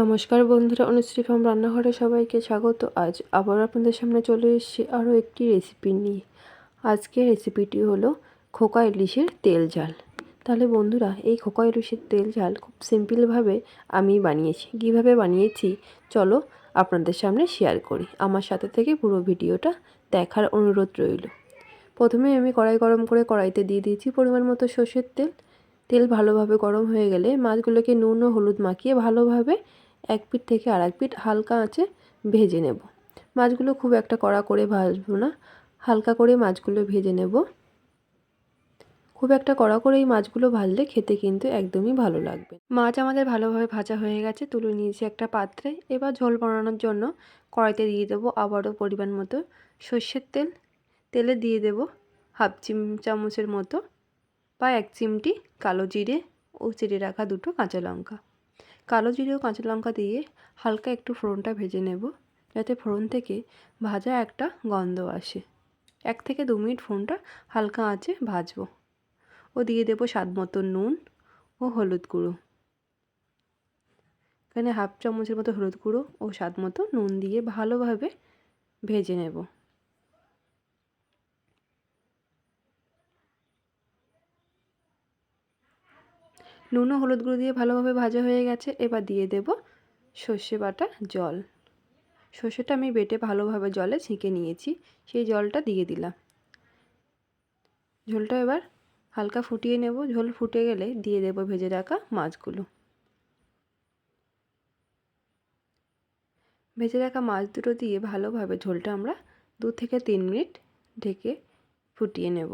নমস্কার বন্ধুরা, অনুশ্রী ফার্ম রান্নাঘরে সবাইকে স্বাগত। আজ আবার আপনাদের সামনে চলে এসেছি আরও একটি রেসিপি নিয়ে। আজকের রেসিপিটি হলো খোকা ইলিশের তেল ঝাল। তাহলে বন্ধুরা, এই খোকা ইলিশের তেল ঝাল খুব সিম্পলভাবে আমি বানিয়েছি। কীভাবে বানিয়েছি? চলো আপনাদের সামনে শেয়ার করি। আমার সাথে থেকে পুরো ভিডিওটা দেখার অনুরোধ রইল। প্রথমে আমি কড়াই গরম করে কড়াইতে দিয়ে দিয়েছি পরিমাণ মতো সর্ষের তেল। তেল ভালোভাবে গরম হয়ে গেলে মাছগুলোকে নুন ও হলুদ মাখিয়ে ভালোভাবে এক পিঠ থেকে আর এক পিঠ হালকা আঁচে ভেজে নেব। মাছগুলো খুব একটা কড়া করে ভাজবো না, হালকা করে মাছগুলো ভেজে নেব। খুব একটা কড়া করে এই মাছগুলো ভাজলে খেতে কিন্তু একদমই ভালো লাগবে। মাছ আমাদের ভালোভাবে ভাজা হয়ে গেছে, তুলে নিয়েছি একটা পাত্রে। এবার ঝোল বানানোর জন্য কড়াইতে দিয়ে দেবো আবারও পরিমাণ মতো সর্ষের তেল। তেলে দিয়ে দেব হাফ চিম চামচের মতো বা এক চিমটি কালো জিরে ও চিড়ে রাখা দুটো কাঁচা লঙ্কা। কালো জিরে ও কাঁচা লঙ্কা দিয়ে হালকা একটু ফোড়নটা ভেজে নেব, যাতে ফোড়ন থেকে ভাজা একটা গন্ধ আসে। এক থেকে দু মিনিট ফোড়নটা হালকা আঁচে ভাজবো। ও দিয়ে দেবো স্বাদ মতো নুন ও হলুদ গুঁড়ো। এখানে হাফ চামচের মতো হলুদ গুঁড়ো ও স্বাদ মতো নুন দিয়ে ভালোভাবে ভেজে নেব। নুন ও হলুদ গুঁড়ো দিয়ে ভালোভাবে ভাজা হয়ে গেছে। এবার দিয়ে দেব সর্ষে বাটা জল। সর্ষেটা আমি বেটে ভালোভাবে জলে ছেঁকে নিয়েছি। সেই জলটা দিয়ে দিলাম। ঝোলটা এবার হালকা ফুটিয়ে নেব। ঝোল ফুটে গেলে দিয়ে দেব ভেজে রাখা মাছগুলো। ভেজে রাখা মাছ দুটো দিয়ে ভালোভাবে ঝোলটা আমরা দু থেকে তিন মিনিট ঢেকে ফুটিয়ে নেব।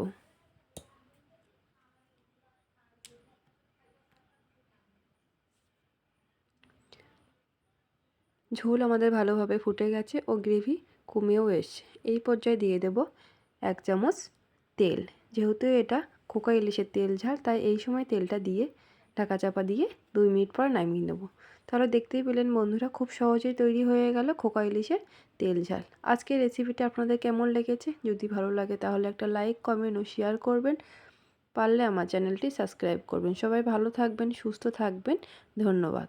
ঝোল আমাদের ভালোভাবে ফুটে গেছে ও গ্রেভি কমেও এসছে। এই পর্যায়ে দিয়ে দেব এক চামচ তেল। যেহেতু এটা খোকা ইলিশের তেল ঝাল, তাই এই সময় তেলটা দিয়ে ঢাকা চাপা দিয়ে দুই মিনিট পর নামিয়ে নেব। তাহলে দেখতেই পেলেন বন্ধুরা, খুব সহজেই তৈরি হয়ে গেল খোকা ইলিশের তেল ঝাল। আজকের রেসিপিটা আপনাদের কেমন লেগেছে? যদি ভালো লাগে তাহলে একটা লাইক, কমেন্ট ও শেয়ার করবেন। পারলে আমার চ্যানেলটি সাবস্ক্রাইব করবেন। সবাই ভালো থাকবেন, সুস্থ থাকবেন। ধন্যবাদ।